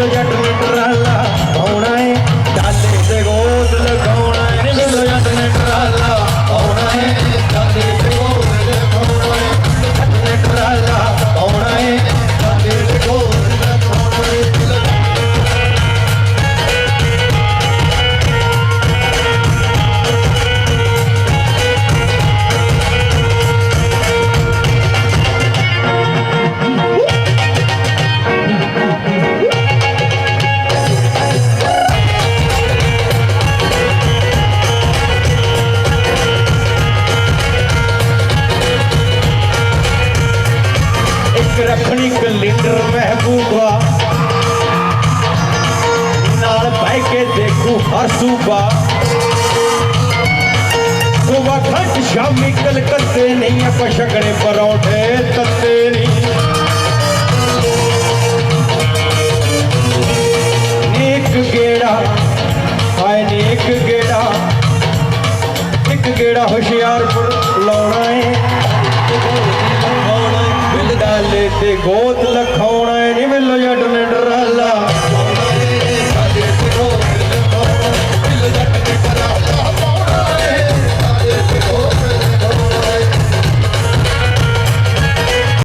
சொல்லுகிறோம் ਇੱਕ ਰੱਖਣੀ ਕਲਿੰਡਰ ਮਹਿਬੂਬਾ। ਨਾਲ ਬਹਿ ਕੇ ਦੇਖੂ ਹਰ ਸੂਬਾ। ਸੁਬਾ ਖੰਡ ਸ਼ਾਮੀ ਕਲਕੱਤੇ ਨਹੀਂ, ਆਪਾਂ ਛਕੜੇ ਪਰੌਂਠੇ ਤੱਤੇ ਨਹੀਂ। ਇੱਕ ਗੇੜਾ, ਹਾਏ ਨੇ ਇੱਕ ਗੇੜਾ। ਇੱਕ ਗੇੜਾ ਹੁਸ਼ਿਆਰਪੁਰ ਲਾਉਣਾ ਏ। તે ગોદ લખ.